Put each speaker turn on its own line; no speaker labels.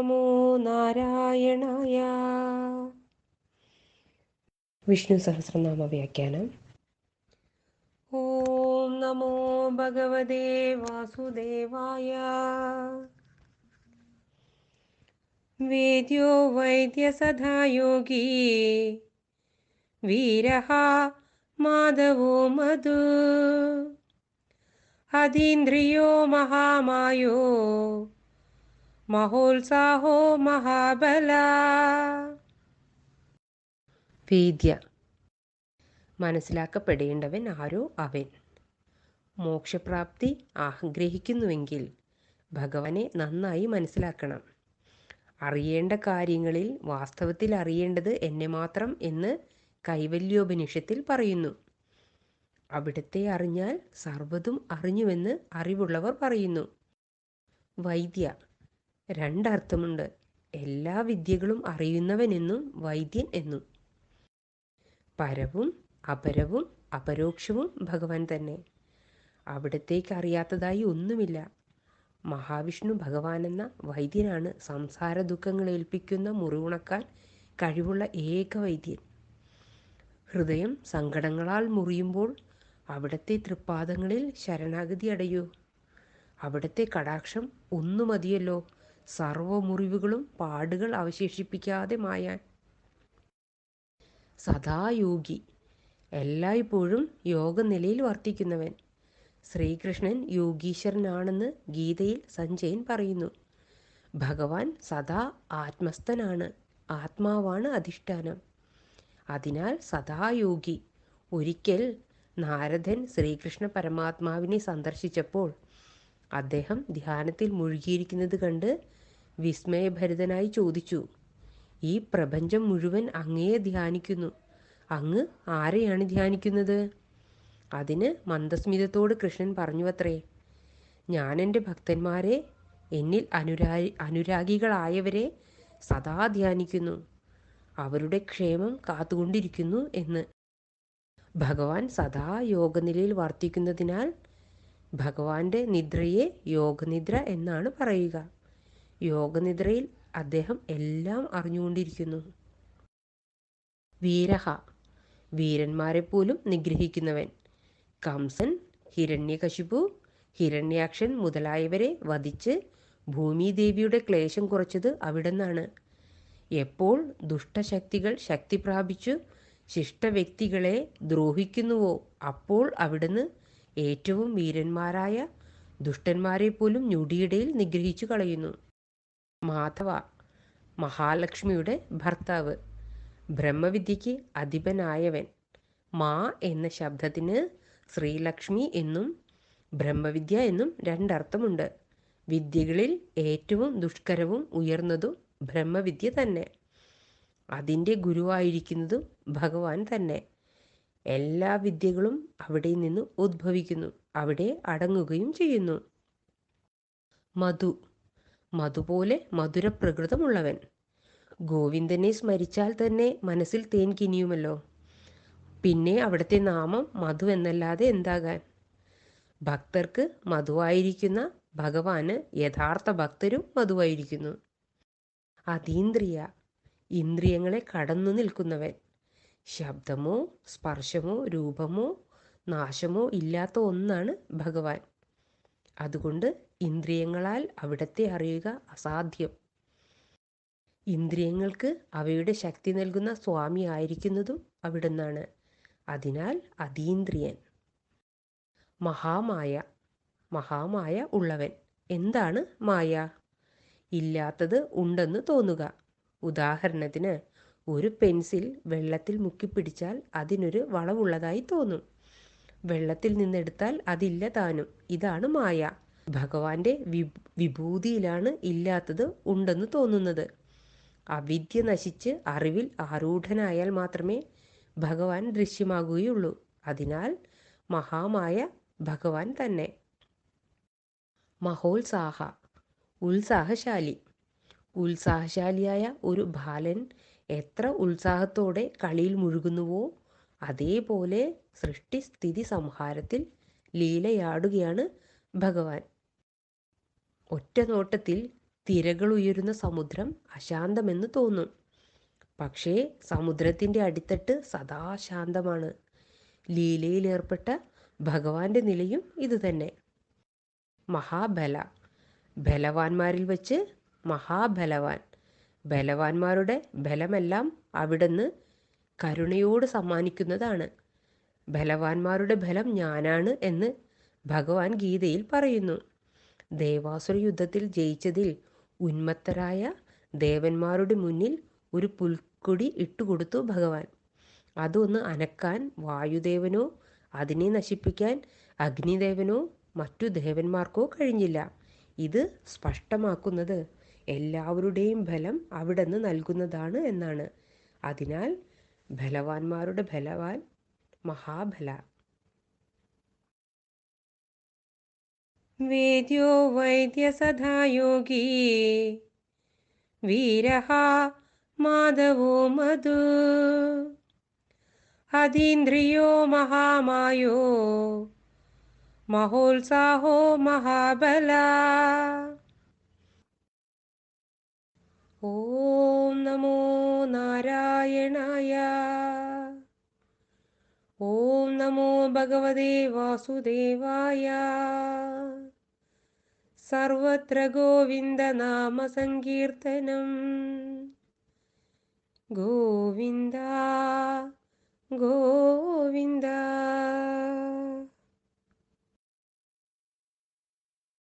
നമോ നാരായണായ. വിഷ്ണു സഹസ്രനാമ വ്യാഖ്യാനം. ഓം നമോ ഭഗവതേ വാസുദേവായ. വേദ്യോ വൈദ്യസദായോഗീ വീരഹ വീരः മാധവോ മധു. അതീന്ദ്രിയോ മഹാമായോ. മഹോത്സാഹോ മഹാബല. വേദ്യ. മനസ്സിലാക്കപ്പെടേണ്ടവൻ ആരോ അവൻ. മോക്ഷപ്രാപ്തി ആഗ്രഹിക്കുന്നുവെങ്കിൽ ഭഗവാനെ നന്നായി മനസ്സിലാക്കണം. അറിയേണ്ട കാര്യങ്ങളിൽ വാസ്തവത്തിൽ അറിയേണ്ടത് എന്നെ മാത്രം എന്ന് കൈവല്യോപനിഷത്തിൽ പറയുന്നു. അവിടത്തെ അറിഞ്ഞാൽ സർവതും അറിഞ്ഞുവെന്ന് അറിവുള്ളവർ പറയുന്നു. വൈദ്യ. രണ്ടർത്ഥമുണ്ട്. എല്ലാ വിദ്യകളും അറിയുന്നവനെന്നും വൈദ്യൻ എന്നും. പരവും അപരവും അപരോക്ഷവും ഭഗവാൻ തന്നെ. അവിടത്തേക്ക് അറിയാത്തതായി ഒന്നുമില്ല. മഹാവിഷ്ണു ഭഗവാൻ എന്ന വൈദ്യനാണ് സംസാര ദുഃഖങ്ങൾ ഏൽപ്പിക്കുന്ന മുറിവുണക്കാൻ കഴിവുള്ള ഏക വൈദ്യൻ. ഹൃദയം സങ്കടങ്ങളാൽ മുറിയുമ്പോൾ അവിടത്തെ തൃപ്പാദങ്ങളിൽ ശരണാഗതി അടയൂ? അവിടത്തെ കടാക്ഷം ഒന്നു മതിയല്ലോ സർവ മുറിവുകളും പാടുകൾ അവശേഷിപ്പിക്കാതെ മായാൻ. സദായോഗി എല്ലായ്പ്പോഴും യോഗനിലയിൽ വർത്തിക്കുന്നവൻ. ശ്രീകൃഷ്ണൻ യോഗീശ്വരനാണെന്ന് ഗീതയിൽ സഞ്ജയൻ പറയുന്നു. ഭഗവാൻ സദാ ആത്മസ്ഥനാണ് ആത്മാവാണ് അധിഷ്ഠാനം. അതിനാൽ സദായോഗി ഒരിക്കൽ നാരദൻ ശ്രീകൃഷ്ണ പരമാത്മാവിനെ സന്ദർശിച്ചപ്പോൾ അദ്ദേഹം ധ്യാനത്തിൽ മുഴുകിയിരിക്കുന്നത് കണ്ട് വിസ്മയഭരിതനായി ചോദിച്ചു ഈ പ്രപഞ്ചം മുഴുവൻ അങ്ങയെ ധ്യാനിക്കുന്നു. അങ്ങ് ആരെയാണ് ധ്യാനിക്കുന്നത്? അതിന് മന്ദസ്മിതത്തോട് കൃഷ്ണൻ പറഞ്ഞുവത്രേ. ഞാൻ എന്റെ ഭക്തന്മാരെ എന്നിൽ അനുരാ അനുരാഗികളായവരെ സദാ ധ്യാനിക്കുന്നു. അവരുടെ ക്ഷേമം കാത്തുകൊണ്ടിരിക്കുന്നു എന്ന്. ഭഗവാൻ സദാ യോഗനിലയിൽ വർത്തിക്കുന്നതിനാൽ ഭഗവാന്റെ നിദ്രയെ യോഗനിദ്ര എന്നാണ് പറയുക. യോഗനിദ്രയിൽ അദ്ദേഹം എല്ലാം അറിഞ്ഞുകൊണ്ടിരിക്കുന്നു. വീരഹ. വീരന്മാരെ പോലും നിഗ്രഹിക്കുന്നവൻ. കംസൻ ഹിരണ്യകശിപു ഹിരണ്യാക്ഷൻ മുതലായവരെ വധിച്ച് ഭൂമിദേവിയുടെ ക്ലേശം കുറച്ചത് അവിടുന്നാണ്. എപ്പോൾ ദുഷ്ടശക്തികൾ ശക്തി പ്രാപിച്ചു ശിഷ്ടവ്യക്തികളെ ദ്രോഹിക്കുന്നുവോ അപ്പോൾ അവിടുന്ന് ഏറ്റവും വീരന്മാരായ ദുഷ്ടന്മാരെ പോലും ഞൊടിയിടയിൽ നിഗ്രഹിച്ചു കളയുന്നു. മാധവ മഹാലക്ഷ്മിയുടെ ഭർത്താവ്. ബ്രഹ്മവിദ്യയ്ക്ക് അധിപനായവൻ. മാ എന്ന ശബ്ദത്തിന് ശ്രീലക്ഷ്മി എന്നും ബ്രഹ്മവിദ്യ എന്നും രണ്ടർത്ഥമുണ്ട്. വിദ്യകളിൽ ഏറ്റവും ദുഷ്കരവും ഉയർന്നതും ബ്രഹ്മവിദ്യ തന്നെ. അതിന്റെ ഗുരുവായിരിക്കുന്നതും ഭഗവാൻ തന്നെ. എല്ലാ വിദ്യകളും അവിടെ നിന്ന് ഉദ്ഭവിക്കുന്നു അവിടെ അടങ്ങുകയും ചെയ്യുന്നു. മധു മധുപോലെ മധുരപ്രകൃതമുള്ളവൻ. ഗോവിന്ദനെ സ്മരിച്ചാൽ തന്നെ മനസ്സിൽ തേൻ കിനിയുമല്ലോ. പിന്നെ അവിടുത്തെ നാമം മധു എന്നല്ലാതെ എന്താകാൻ? ഭക്തർക്ക് മധുവായിരിക്കുന്ന ഭഗവാന് യഥാർത്ഥ ഭക്തരും മധുവായിരിക്കുന്നു. അതീന്ദ്രിയ ഇന്ദ്രിയങ്ങളെ കടന്നു നിൽക്കുന്നവൻ. ശബ്ദമോ സ്പർശമോ രൂപമോ നാശമോ ഇല്ലാത്ത ഒന്നാണ് ഭഗവാൻ. അതുകൊണ്ട് ഇന്ദ്രിയങ്ങളാൽ അവിടത്തെ അറിയുക അസാധ്യം. ഇന്ദ്രിയങ്ങൾക്ക് അവയുടെ ശക്തി നൽകുന്ന സ്വാമി ആയിരിക്കുന്നതും അവിടുന്നാണ്. അതിനാൽ അതീന്ദ്രിയൻ. മഹാമായ മഹാമായ ഉള്ളവൻ. എന്താണ് മായ? ഇല്ലാത്തത് ഉണ്ടെന്ന് തോന്നുക. ഉദാഹരണത്തിന് ഒരു പെൻസിൽ വെള്ളത്തിൽ മുക്കിപ്പിടിച്ചാൽ അതിനൊരു വളവുള്ളതായി തോന്നും. വെള്ളത്തിൽ നിന്നെടുത്താൽ അതില്ല താനും. ഇതാണ് മായ. ഭഗവാന്റെ വിഭൂതിയിലാണ് ഇല്ലാത്തത് ഉണ്ടെന്ന് തോന്നുന്നത്. അവിദ്യ നശിച്ച് അറിവിൽ ആരൂഢനായാൽ മാത്രമേ ഭഗവാൻ ദൃശ്യമാകുകയുള്ളൂ. അതിനാൽ മഹാമായ ഭഗവാൻ തന്നെ. മഹോത്സാഹ. ഉത്സാഹശാലി. ഉത്സാഹശാലിയായ ഒരു ബാലൻ എത്ര ഉത്സാഹത്തോടെ കളിയിൽ മുഴുകുന്നുവോ അതേപോലെ സൃഷ്ടിസ്ഥിതി സംഹാരത്തിൽ ലീലയാടുകയാണ് ഭഗവാൻ. ഒറ്റ നോട്ടത്തിൽ തിരകൾ ഉയരുന്ന സമുദ്രം അശാന്തമെന്ന് തോന്നും. പക്ഷേ സമുദ്രത്തിന്റെ അടിത്തട്ട് സദാ ശാന്തമാണ് ലീലയിലേർപ്പെട്ട ഭഗവാന്റെ നിലയും ഇതുതന്നെ. മഹാബല. ബലവാന്മാരിൽ വച്ച് മഹാബലവാൻ. ബലവാന്മാരുടെ ബലമെല്ലാം അവിടുന്ന് കരുണയോട് സമ്മാനിക്കുന്നതാണ്. ബലവാന്മാരുടെ ബലം ഞാനാണ് എന്ന് ഭഗവാൻ ഗീതയിൽ പറയുന്നു. ദേവാസുര യുദ്ധത്തിൽ ജയിച്ചതിൽ ഉന്മത്തരായ ദേവന്മാരുടെ മുന്നിൽ ഒരു പുൽക്കൊടി ഇട്ടുകൊടുത്തു ഭഗവാൻ. അതൊന്ന് അനക്കാൻ വായുദേവനോ അതിനെ നശിപ്പിക്കാൻ അഗ്നിദേവനോ മറ്റു ദേവന്മാർക്കോ കഴിഞ്ഞില്ല. ഇത് സ്പഷ്ടമാക്കുന്നത് എല്ലാവരുടെയും ബലം അവിടുന്ന് നൽകുന്നതാണ് എന്നാണ്. അതിനാൽ ബലവാന്മാരുടെ ബലവാൻ മഹാബല വേദ്യോ വൈദ്യസദാ യോഗി വീരഃ മാധവോ മധു അതീന്ദ്രിയോ മഹാമായോ മഹോത്സാഹോ മഹാബല ഓം നമോ वासुदेवाय। सर्वत्र गोविन्दनामसङ्कीर्तनम्। गोविन्दा गोविन्दा।